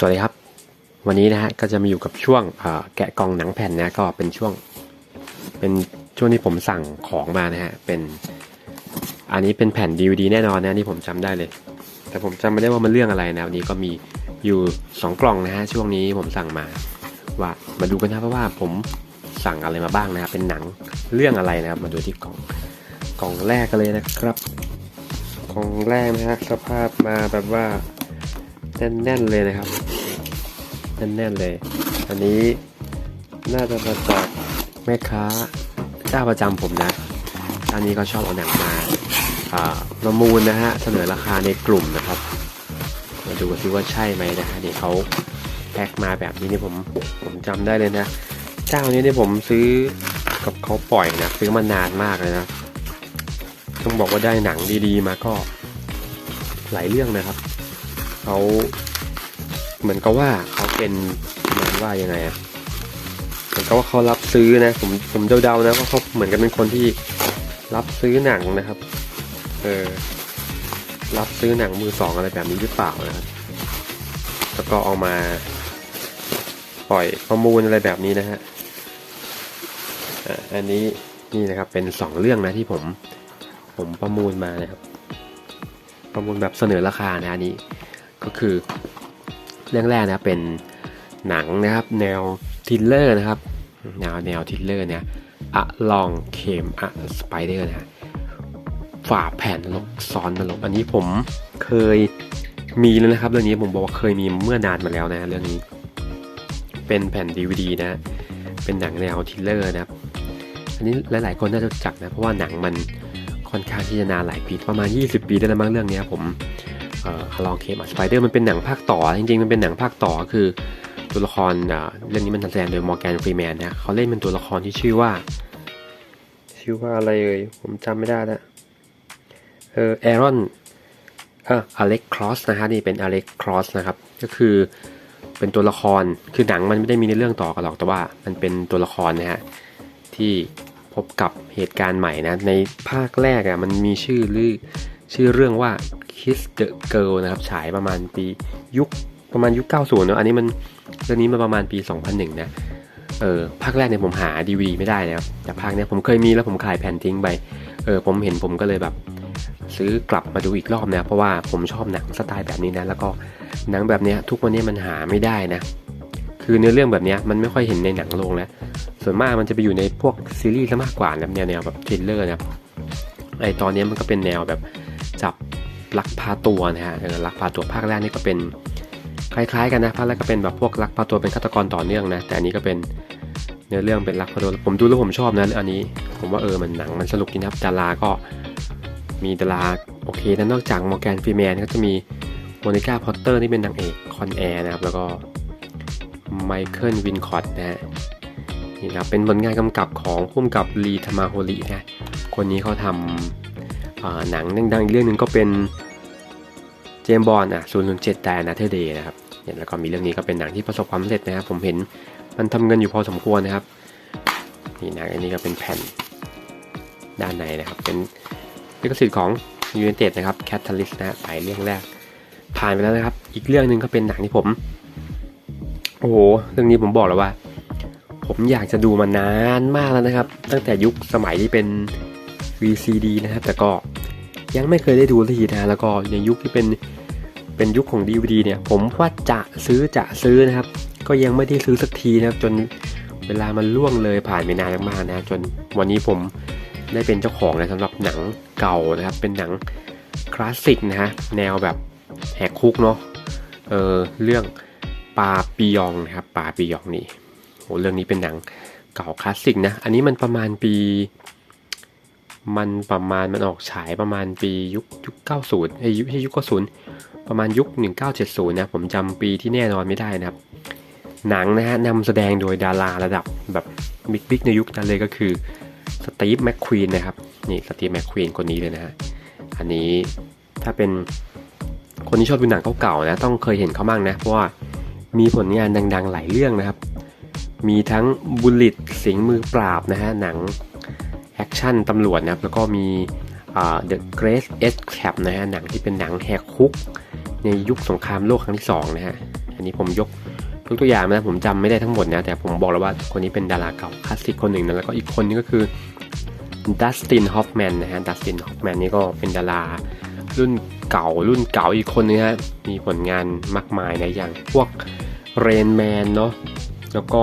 สวัสดีครับ วันนี้นะฮะก็จะมาอยู่กับช่วงแกะกล่องหนังแผ่นนะก็เป็นช่วงเป็นช่วงที่ผมสั่งของมานะฮะเป็นอันนี้เป็นแผ่น DVD แน่นอนนะนี่ผมจำได้เลย แต่ผมจำไม่ได้ว่ามันเรื่องอะไรนะวันนี้ก็มีอยู่สองกล่องนะฮะช่วงนี้ผมสั่งมา ว่ามาดูกันนะเพราะว่าผมสั่งอะไรมาบ้างนะครับเป็นหนังเรื่องอะไรนะครับ มาดูที่กล่องกล่องแรกกันเลยนะครับกล่องแรกนะฮะสภาพมาแบบว่าแน่นๆเลยนะครับ แน่นๆเลย อันนี้น่าจะมาจากแม่ค้าเจ้าประจำผมนะอันนี้ก็ชอบเอาหนังมาอ่าประมูลนะฮะ เสนอราคาในกลุ่มนะครับ มาดูกันซิว่าใช่ไหมนะฮะนี่เขาแพ็คมาแบบนี้นี่ผมผมจำได้เลยนะ เจ้านี้เนี่ยผมซื้อกับเขาปล่อยนะ ซื้อมานานมากเลยนะ ต้องบอกว่าได้หนังดีๆ มาก็หลายเรื่องนะครับเขาเหมือนกับว่า เป็นมันว่ายังไงอะเหมือนกับว่าเขารับซื้อนะ ผมผมเดาๆนะว่าเขาเหมือนกันเป็นคนที่รับซื้อหนังนะครับ เออรับซื้อหนังมือสองอะไรแบบนี้หรือเปล่านะครับ แล้วก็เอามาปล่อยประมูลอะไรแบบนี้นะฮะอะอันนี้นี่นะครับเป็นสองเรื่องนะที่ผมผมประมูลมานะครับ ประมูลแบบเสนอราคานะอันนี้ก็คือ เรื่องแรกนะเป็นหนังนะครับ แนวทิลเลอร์นะครับแนวแนวทิลเลอร์เนี่ยอะลองเคมอะสไปเดอร์นะฝ่าแผ่นนรกซ้อนนรกอันนี้ผมเคยมีแล้วนะครับ เรื่องนี้ผมบอกว่าเคยมีเมื่อนานมาแล้วนะเรื่องนี้เป็นแผ่น DVD นะ เป็นหนังแนวทิลเลอร์นะครับ อันนี้หลาย ๆ คนน่าจะรู้จักนะ เพราะว่าหนังมันค่อนข้างที่จะนานหลายปี ประมาณ 20 ปีได้แล้วมั้งเรื่องเนี้ยผม ลองเคมสไปเดอร์มันเป็นหนังภาคต่อ จริงๆ มันเป็นหนังภาคต่อคือตัวละครเรื่องนี้มันแสดงโดยมอร์แกนฟรีแมนนะเขาเล่นเป็นตัวละครที่ชื่อว่า ชื่อว่าอะไรเอ่ยผมจำไม่ได้ล้วเออแอรอนเอออเล็กครอสนะฮะนี่เป็นอเล็กครอสนะครับ ก็คือเป็นตัวละครคือหนังมันไม่ได้มีในเรื่องต่อกันหรอกแต่ว่า มันเป็นตัวละครนะฮะที่พบกับเหตุการณ์ใหม่นะในภาคแรกอะ่ะมันมีชื่อหรือชื่อเรื่องว่า Kiss the Girl นะครับ ฉายประมาณปียุคประมาณยุค 90เนอะอันนี้มันเรื่องนี้มาประมาณปี 2001 นะเออภาคแรกเนี่ยผมหา DVD ไม่ได้นะครับแต่ภาคเนี้ยผมเคยมีแล้วผมขายแผ่นทิ้งไปเออผมเห็นผมก็เลยแบบ ซื้อกลับมาดูอีกรอบนะเพราะว่าผมชอบหนังสไตล์แบบนี้นะแล้วก็หนังแบบเนี้ยทุกวันนี้มันหาไม่ได้นะ คือเนื้อเรื่องแบบเนี้ยมันไม่ค่อยเห็นในหนังโรงแล้วส่วนมากมันจะไปอยู่ในพวกซีรีส์ซะมากกว่านะแนวแนวแบบทริลเลอร์นะไอตอนเนี้ยมันก็เป็นแนวแบบ ลักพาตัวนะฮะเออลักพาตัวภาคแรกนี่ก็เป็นคล้ายๆกันนะภาคแรกก็เป็นแบบพวกลักพาตัวเป็นฆาตกรต่อเนื่องนะแต่อันนี้ก็เป็นเนื้อเรื่องเป็นลักพาตัวผมดูแล้วผมชอบนะอันนี้ ผมว่าเออมันหนังมันสนุกดีนะครับดาราก็มีดาราโอเคนะนอกจากมอร์แกนฟรีแมนก็จะมีโมนิก้าพอตเตอร์ที่เป็นนางเอกคอนแอร์นะครับแล้วก็ไมเคิลวินคอตนะฮะนี่นะครับเป็นผลงานกำกับของพุ่มกับลีธมาโฮลินะคนนี้เขาทำหนังดังๆอีกเรื่องหนึ่งก็เป็น จมบอลอะศูนย์เจ็ดแต่นาเธอเดย์นะครับเนี่ยแล้วก็มีเรื่องนี้ก็เป็นหนังที่ประสบความสำเร็จนะครับ ผมเห็นมันทำเงินอยู่พอสมควรนะครับ นี่นังอันนี้ก็เป็นแผ่นด้านในนะครับ เป็นลิขสิทธิ์ของยู i นเต็ดนะครับแคททาลิสนะฮะไปเรื่องแรก ผ่านไปแล้วนะครับ อีกเรื่องหนึ่งก็เป็นหนังที่ผม โอ้โหเรื่องนี้ผมบอกแล้วว่า ผมอยากจะดูมานานมากแล้วนะครับ ตั้งแต่ยุคสมัยที่เป็น VCD นะครับ แต่ก็ ยังไม่เคยได้ดูสักทีนะแล้วก็ในยุคที่เป็นเป็นยุคของ DVD เนี่ยผมว่าจะซื้อจะซื้อนะครับ ก็ยังไม่ได้ซื้อสักทีนะครับ จนเวลามันล่วงเลยผ่านไปนานมากๆนะจนวันนี้ผมได้เป็นเจ้าของนะสำหรับหนังเก่านะครับ เป็นหนังคลาสสิกนะฮะแนวแบบแหกคุกเนาะเออเรื่องปาปิยองนะครับปาปิยองนี่โหเรื่องนี้เป็นหนังเก่าคลาสสิกนะ อันนี้มันประมาณปี มันประมาณมันออกฉายประมาณปียุคยุค90ไอ้ยุคที่ยุค90ประมาณยุค 1970 นะ ผมจำปีที่แน่นอนไม่ได้นะครับ หนังนะฮะนำแสดงโดยดาราระดับแบบบิ๊กๆในยุคนั้นเลยก็คือสตีฟแมคควีนนะครับ นี่สตีฟแมคควีนคนนี้เลยนะฮะ อันนี้ถ้าเป็นคนที่ชอบดูหนังเก่าๆนะ ต้องเคยเห็นเขาบ้างนะ เพราะว่ามีผลงานดังๆหลายเรื่องนะครับ มีทั้งบุลิตสิงมือปราบนะฮะหนัง แอคชั่นตำรวจนะครับ แล้วก็มี The Great Escape นะฮะหนังที่เป็นหนังแหกคุก ในยุคสงครามโลกครั้งที่2นะฮะอันนี้ผมยกยกตัวอย่างนะผมจำไม่ได้ทั้งหมดนะแต่ผมบอกแล้วว่าคนนี้เป็นดาราเก่าคลาสสิกคนหนึ่งนะแล้วก็อีกคนนึงก็คือดัสตินฮอฟแมนนะฮะดัสตินฮอฟแมนนี่ก็เป็นดารารุ่นเก่ารุ่นเก่าอีกคนนึงฮะมีผลงานมากมายนะอย่างพวกเรนแมนเนาะแล้วก็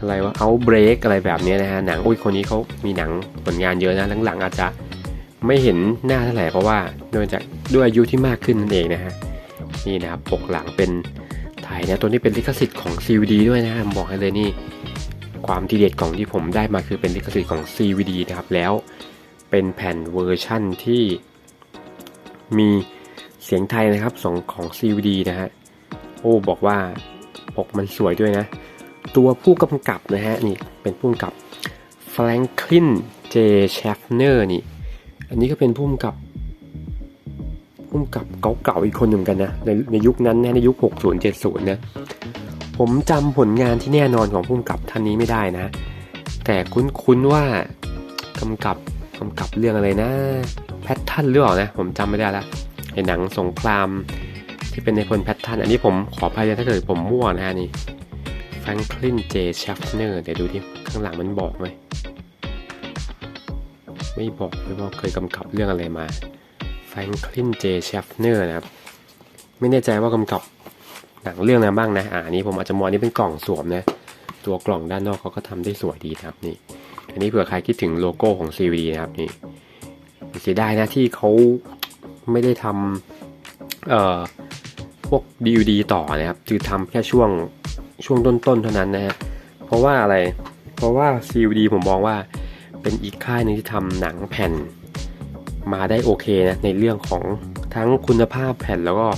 อะไรว่าเอาเบรกอะไรแบบนี้นะฮะหนังอุ้ยคนนี้เขามีหนังผลงานเยอะนะหลังๆอาจจะไม่เห็นหน้าเท่าไหร่เพราะว่าเนื่องจากด้วยอายุที่มากขึ้นนั่นเองนะฮะนี่นะครับปกหลังเป็นไทยนะตัวนี้เป็นลิขสิทธิ์ของ CVD ด้วยนะฮะบอกให้เลยนี่ความทีเด็ดของที่ผมได้มาคือเป็นลิขสิทธิ์ของ CVD นะครับ แล้วเป็นแผ่นเวอร์ชั่นที่มีเสียงไทยนะครับสองของ CVD นะฮะโอ้บอกว่าปกมันสวยด้วยนะ ตัวผู้กำกับนะฮะนี่เป็นผู้กำกับ Franklin J. Schaffner นี่ อันนี้ก็เป็นผู้กำกับผู้กำกับเก่าๆอีกคนหนึ่งกันนะในในยุคนั้นนะในยุค 60 70 นะ ผมจำผลงานที่แน่นอนของผู้กำกับท่านนี้ไม่ได้นะ แต่คุ้นๆว่ากำกับกำกับเรื่องอะไรนะแพททันหรือเปล่านะผมจำไม่ได้ละไอ้หนังสงครามที่เป็นในพลแพททันอันนี้ผมขออภัยนะถ้าเกิดผมมั่วนะฮะนี่ รงคลินเจชัฟเนอร์เดี๋ยวดูที่ข้างหลังมันบอกไหม ไม่บอกเลยว่าเคยกำกับเรื่องอะไรมาแฟรงคลินเจชัฟเนอร์นะครับ ไม่แน่ใจว่ากำกับหนังเรื่องอะไรบ้างนะ อ่าอันนี้ผมอาจจะมองอันนี้เป็นกล่องสวมนะ ตัวกล่องด้านนอกเขาก็ทำได้สวยดีนะครับนี่ อันนี้เผื่อใครคิดถึงโลโก้ของ CVD นะครับนี่เสียดายนะที่เขาไม่ได้ทำเอ่อพวก DVD ต่อนะครับ คือทำแค่ช่วง ช่วงต้นๆเท่านั้นนะฮะเพราะว่าอะไร เพราะว่า CVD ผมมองว่าเป็นอีกค่ายหนึ่งที่ทำหนังแผ่น มาได้โอเคนะในเรื่องของทั้งคุณภาพแผ่นแล้วก็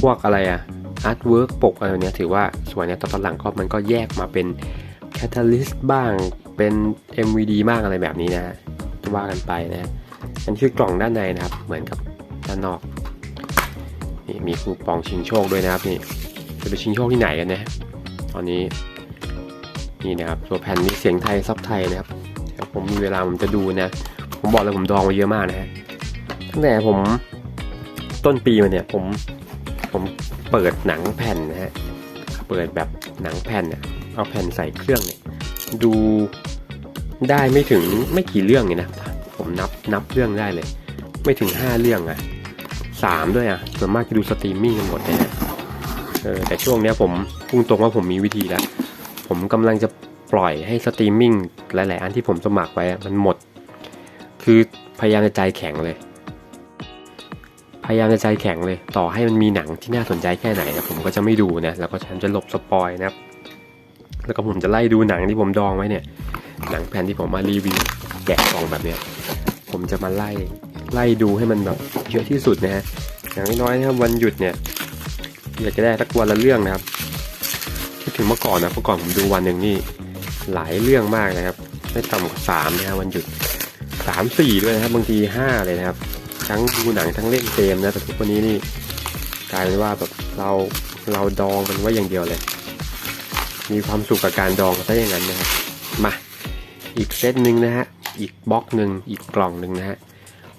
พวกอะไรอะอาร์ตเวิร์กปกอะไรเนี้ยถือว่าสวยเนี่ยตอนหลังก็มันก็แยกมาเป็นแคตตาลิสต์บ้างเป็น MVD บ้างอะไรแบบนี้นะฮะว่ากันไปนะอันคือกล่องด้านในนะครับ เหมือนกับด้านนอกนี่มีคูปองชิงโชคด้วยนะครับนี่ จะไปชิงโชคที่ไหนกันนะตอนนี้นี่นะครับตัวแผ่นนี้เสียงไทยซับไทยนะครับเดี๋ยวผมมีเวลาผมจะดูนะ ผมบอกเลยผมดองมาเยอะมากนะฮะตั้งแต่ผมต้นปีมาเนี่ยผมผมเปิดหนังแผ่นนะฮะเปิดแบบหนังแผ่นเนี่ยเอาแผ่นใส่เครื่องเนี่ยดูได้ไม่ถึงไม่กี่เรื่องเลยนะ ผมนับนับเรื่องได้เลย ไม่ถึงห้าเรื่องอะสามด้วยอะส่วนมากจะดูสตรีมมิ่งกันหมดเลยนะ เออแต่ช่วงเนี้ยผมพุ่งตรงว่าผมมีวิธีแล้ว ผมกำลังจะปล่อยให้สตรีมมิ่งหลาย ๆ อันที่ผมสมัครไว้มันหมด คือพยายามจะใจแข็งเลย พยายามจะใจแข็งเลย ต่อให้มันมีหนังที่น่าสนใจแค่ไหนนะผมก็จะไม่ดูนะ แล้วก็ฉันจะหลบสปอยนะครับ แล้วก็ผมจะไล่ดูหนังที่ผมดองไว้เนี่ย หนังแผ่นที่ผมมารีวิวแกะกล่องแบบเนี้ย ผมจะมาไล่ไล่ดูให้มันแบบเยอะที่สุดนะฮะอย่างน้อยๆนะครับวันหยุดเนี่ย อยากจะได้สักวันละเรื่องนะครับคิดถึงเมื่อก่อนนะเมื่อก่อนผมดูวันหนึ่งนี่หลายเรื่องมากนะครับไม่ต่ำกว่าสามนะฮะวันหยุดสามสี่ด้วยนะครับบางทีห้าเลยนะครับ ทั้งดูหนังทั้งเล่นเกมนะแต่ทุกวันนี้นี่กลายเป็นว่าแบบเราเราดองมันไว้อย่างเดียวเลย มีความสุขกับการดองซะอย่างนั้นนะครับมาอีกเซตหนึ่งนะฮะอีกบล็อกหนึ่งอีกกล่องหนึ่งนะฮะ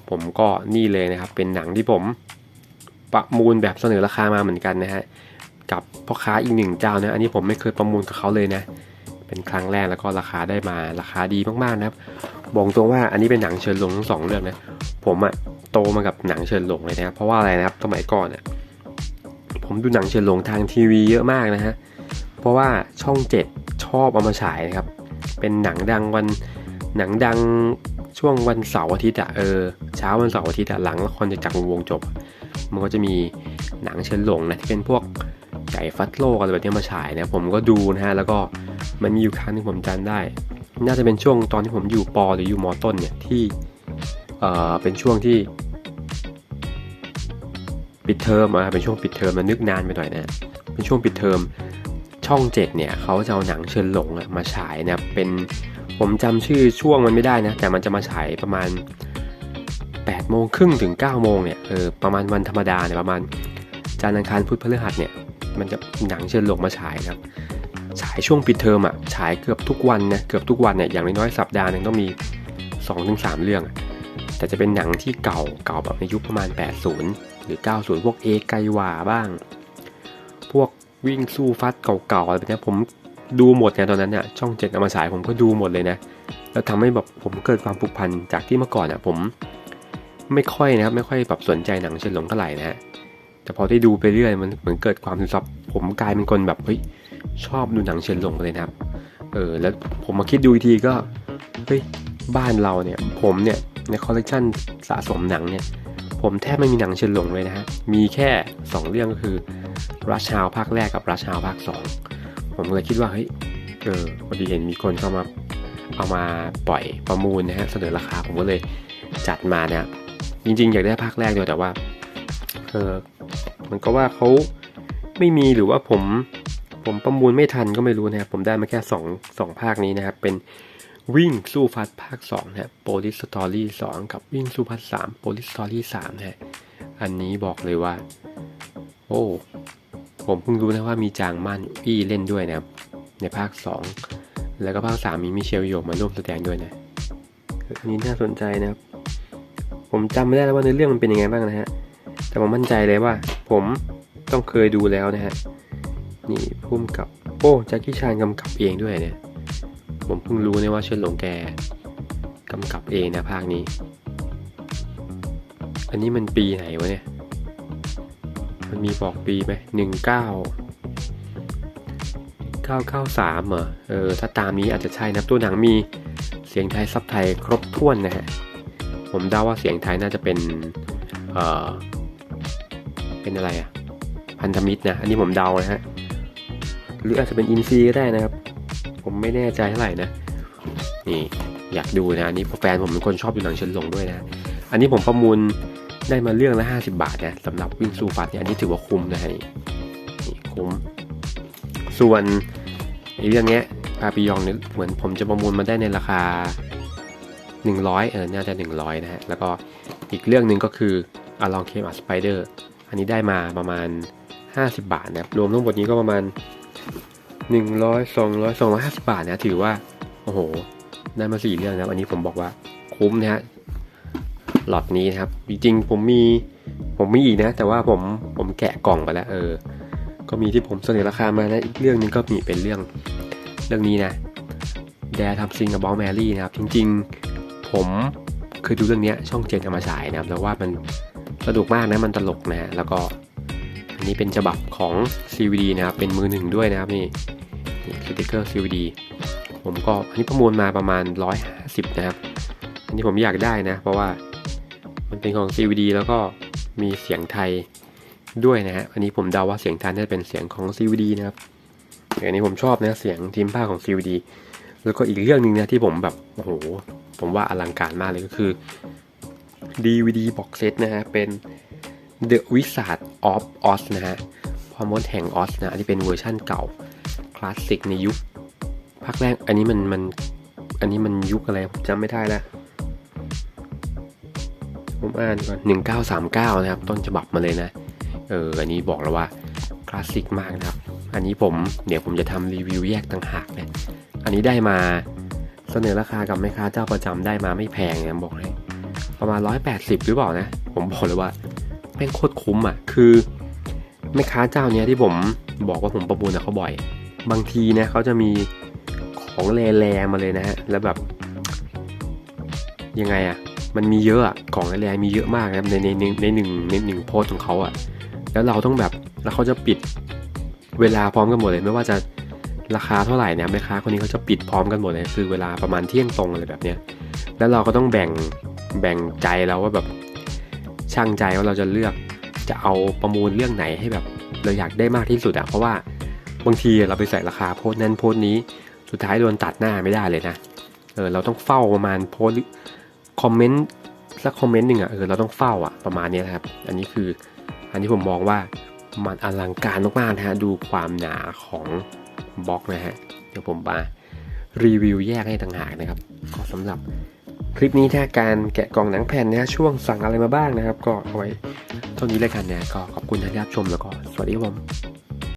ผมก็นี่เลยนะครับเป็นหนังที่ผม ประมูลแบบเสนอราคามาเหมือนกันนะฮะกับพ่อค้าอีกหนึ่งเจ้านะอันนี้ผมไม่เคยประมูลกับเขาเลยนะ เป็นครั้งแรกแล้วก็ราคาได้มาราคาดีมากๆนะครับบอกตรงว่าอันนี้เป็นหนังเชิญลงทั้งสองเรื่องนะผมอะโตมากับหนังเชิญลงเลยนะครับเพราะว่าอะไรนะครับสมัยก่อนอะผมดูหนังเชิญลงทางทีวีเยอะมากนะฮะเพราะว่าช่องเจ็ดชอบเอามาฉายนะครับ เป็นหนังดังวันหนังดังช่วงวันเสาร์อาทิตย์อะเออเช้าวันเสาร์อาทิตย์อะหลังละครจะจักรวงจบ มันก็จะมีหนังเชิญหลงนะที่เป็นพวกไก่ฟัดโลกอะไรแบบนี้มาฉายนะผมก็ดูนะฮะแล้วก็มันมีอยู่ครั้งหนึงผมจำได้ น่าจะเป็นช่วงตอนที่ผมอยู่ปหรืออยู่มต้นเนี่ยที่เออเป็นช่วงที่ ปิดเทอมอะเป็นช่วงปิดเทอมมันนึกนานไปหน่อยนะเป็นช่วงปิดเทอมช่องเจ็ดเนี่ยเขาจะเอาหนังเชิญหลงอะมาฉายนะเป็นผมจำชื่อช่วงมันไม่ได้นะแต่มันจะมาฉายประมาณ 8โมงครึ่งถึง9โมงเนี่ยเออประมาณวันธรรมดาเนี่ยประมาณจันทร์อังคารพุธพฤหัสเนี่ยมันจะหนังเชิญหลงมาฉายครับฉายช่วงปิดเทอมอะฉายเกือบทุกวันนะเกือบทุกวันเนี่ยอย่างน้อยๆสัปดาห์หนึงต้องมี 2-3 เรื่อง แต่จะเป็นหนังที่เก่าเก่าแบบในยุคประมาณ 80 หรือ 90 พวกเอไกวาบ้าง พวกวิ่งสู้ฟัดเก่าๆอะไรแบบนี้ผมดูหมดเนี่ยตอนนั้นเนี่ยช่องเจ็ดเอามาฉายผมก็ดูหมดเลยนะ แล้วทำให้แบบผมเกิดความผูกพันจากที่เมื่อก่อนอะผม ไม่ค่อยนะครับ ไม่ค่อยแบบสนใจหนังเฉินหลงเท่าไหร่นะฮะแต่พอได้ดูไปเรื่อยมันเหมือนเกิดความซึมซับผมกลายเป็นคนแบบเฮ้ยชอบดูหนังเฉินหลงเลยนะครับ เออแล้วผมมาคิดดูอีกทีก็เฮ้ยบ้านเราเนี่ย ผมเนี่ยในคอลเลกชันสะสมหนังเนี่ย ผมแทบไม่มีหนังเฉินหลงเลยนะฮะมีแค่ 2 เรื่องก็คือรัชาวภาคแรกกับรัชาวภาค 2 ผมเลยคิดว่าเฮ้ยเออพอดีเห็นมีคนเข้ามาเอามาปล่อยประมูลนะฮะเสนอราคาผมก็เลยจัดมาเนี่ย จริง ๆ อยากได้ภาคแรกด้วยแต่ว่าเออมันก็ว่าเขาไม่มีหรือว่าผมผมประมูลไม่ทันก็ไม่รู้นะครับ ผมได้มาแค่2งสองภาคนี้นะครับ เป็นวิ่งสู้ฟัดภาค2นะฮะโปลิสตอรี่2กับวิ่งสู้ฟัด3โปลิสตอรี่3นะฮะอันนี้บอกเลยว่า โอ้ผมเพิ่งรู้นะว่ามีจางมั่นอี้เล่นด้วยนะครับ ในภาค 2 แล้วก็ภาค 3 มีมิเชลโยกมาร่วมแสดงด้วยนะอันนี้น่าสนใจนะครับ ผมจำไม่ได้แล้วว่าในอเรื่องมันเป็นยังไงบ้างนะฮะ แต่ผมมั่นใจเลยว่า ผมต้องเคยดูแล้วนะฮะ นี่พุ่มกับโอ้แจ็คกี้ชานกำกับเองด้วยเนี่ย ผมเพิ่งรู้เนี่ยว่าเชิญหลงแกกำกับเองนะภาคนี้ อันนี้มันปีไหนวะเนี่ย มันมีบอกปีไหมหนึ่งเก้าเก้าเก้าสามเหรอ เออ ถ้าตามนี้อาจจะใช่นะตัวหนังมีเสียงไทยซับไทยครบถ้วนนะฮะ ผมเดาว่าเสียงไทยน่าจะเป็นเออเป็นอะไรอะพันธมิตรนะอันนี้ผมเดานะฮะหรืออาจจะเป็นอินซีก็ได้นะครับ ผมไม่แน่ใจเท่าไหร่นะนี่อยากดูนะอันนี้แฟนผมเป็นคนชอบดูหนังเชิญหลงด้วยนะอันนี้ผมประมูลได้มาเรื่องละ 50 บาทนะสำหรับวิ่งซูฟัดเนี่ยอันนี้ถือว่าคุ้มนะฮะนี่คุ้ม ส่วนไอ้เรื่องเนี้ยปาปิยองเนี่ยเหมือนผมจะประมูลมาได้ในราคา 100เออน่าจะ 100 นะฮะ แล้วก็อีกเรื่องหนึ่งก็คือ Along Came a Spider อันนี้ได้มาประมาณ 50 บาทนะครับ รวมทั้งหมดนี้ก็ประมาณ 100 200 250 บาทนะ ถือว่า โอ้โห ได้มาสี่เรื่องนะครับ อันนี้ผมบอกว่าคุ้มนะฮะ หลอดนี้นะครับ จริงๆ ผมมีผมมีอีกนะ แต่ว่าผมผมแกะกล่องไปแล้ว เออ ก็มีที่ผมเสนอราคามานะอีกเรื่องหนึงก็มีเป็นเรื่องเรื่องนี้นะแดทำซิงกับบอลแมรี่นะครับ จริง ๆ ผมเคยดูเรื่องนี้ช่องเจนเอามาฉายนะครับแล้วว่ามันสนุกมากนะมันตลกนะฮะแล้วก็อันนี้เป็นฉบับของ CVD นะครับเป็นมือหนึ่งด้วยนะครับนี่นี่สติกเกอร์ CVD ผมก็อันนี้ประมูลมาประมาณ 150 นะครับ อันนี้ผมอยากได้นะ เพราะว่ามันเป็นของ CVD แล้วก็มีเสียงไทยด้วยนะฮะอันนี้ผมเดาว่าเสียงไทยน่าจะเป็นเสียงของ CVD นะครับอันนี้ผมชอบนะเสียงทีมภาคของ CVD แล้วก็อีกเรื่องหนึ่งนะที่ผมแบบโอ้โหผมว่าอลังการมากเลยก็คือ DVD box set นะฮะเป็น The Wizard of Oz นะฮะพอมดแห่งออสนะอันนี้เป็นเวอร์ชั่นเก่าคลาสสิกในยุคภาคแรกอันนี้มันมันอันนี้มันยุคอะไรผมจำไม่ได้แล้วผมอ่านก่อนหนึ่งเก้าสามเก้านะครับ ต้นฉบับมาเลยนะ เออ อันนี้บอกแล้วว่าคลาสสิกมากนะครับ อันนี้ผมเดี๋ยวผมจะทำรีวิวแยกต่างหากนะ อันนี้ได้มาเสนอราคากับแม่ค้าเจ้าประจำได้มาไม่แพงนะบอกเลยประมาณร้อยแปดสิบหรือเปล่านะ ผมบอกเลยว่าแม่งโคตรคุ้มอะ คือแม่ค้าเจ้าเนี้ยที่ผมบอกว่าผมประมูลกับเขาบ่อย บางทีนะเขาจะมีของแร่ๆมาเลยนะฮะ แล้วแบบยังไงอะ่ะ มันมีเยอะอะของแร่ๆมีเยอะมากนะในในในในหนึ่งในหนึ่งโพสของเขาอะ่ะ แล้วเราต้องแบบแล้วเขาจะปิดเวลาพร้อมกันหมดเลยไม่ว่าจะ ราคาเท่าไหร่เนี่ยแม่ค้าคนนี้เขาจะปิดพร้อมกันหมดเลยคือเวลาประมาณเที่ยงตรงอะไรแบบเนี้ยแล้วเราก็ต้องแบ่งแบ่งใจเราว่าแบบช่างใจว่าเราจะเลือกจะเอาประมูลเรื่องไหนให้แบบเราอยากได้มากที่สุดอะเพราะว่าบางทีเราไปใส่ราคาโพสนั้นโพสนี้สุดท้ายโดนตัดหน้าไม่ได้เลยนะเออเราต้องเฝ้าประมาณโพสคอมเมนต์สักคอมเมนต์หนึ่งอะเออเราต้องเฝ้าอะประมาณนี้นะครับ อันนี้คืออันนี้ผมมองว่ามันอลังการมากๆนะฮะดูความหนาของ บล็อกนะฮะ เดี๋ยวผมมารีวิวแยกให้ต่างหากนะครับ ก็สำหรับคลิปนี้ถ้าการแกะกล่องหนังแผ่นนะฮะช่วงสั่งอะไรมาบ้างนะครับ ก็เอาไว้เท่านี้เลยกันนะก็ขอบคุณที่รับชมแล้วก็สวัสดีครับผม